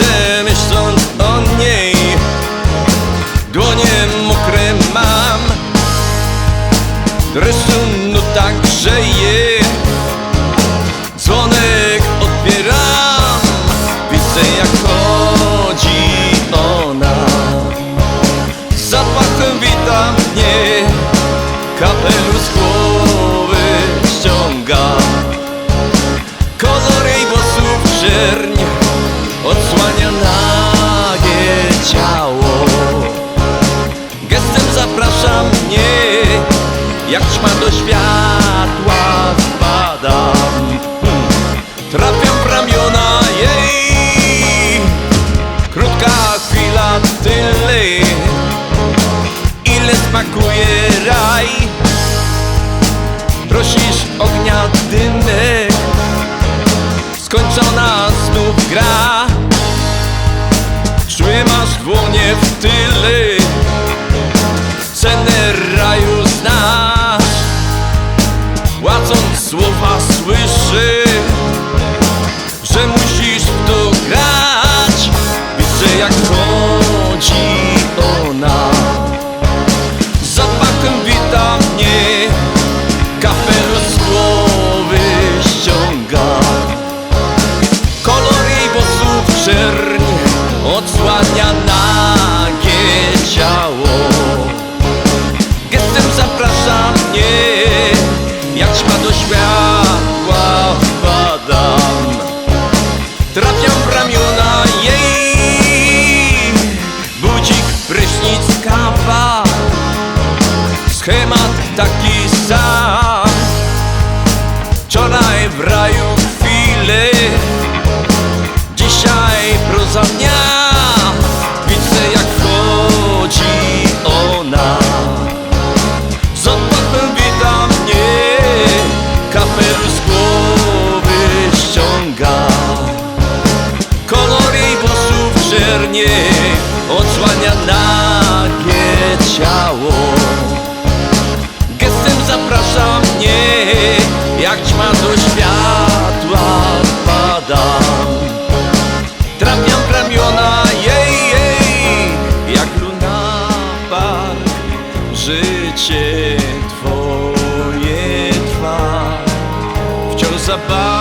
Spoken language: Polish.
serce myśląc o niej Dłonie mokre mam. Dreszczu no także je Dzwonek odbieram. Widzę jak chodzi ona. Zapachem witam mnie. Kapelusz z głowy ściąga Kolor jej włosów żerni Jak ćma do światła spadam. Trafiam w ramiona jej. Krótka chwila tyle. Ile smakuje raj? Prosisz ognia dymek. Skończona znów gra. Czuję masz dłonie w Łacąc słowa słyszy Że musisz w to grać. Widzę jak chodzi ona. Zapachem wita mnie Kapelusz Schemat taki sam. Wczoraj w raju chwile Dzisiaj proza dnia. Widzę jak chodzi ona. Z odpłatą wita mnie. Kapelusz z głowy ściąga. Kolor jej włosów czernie Odsłania nagie ciało About.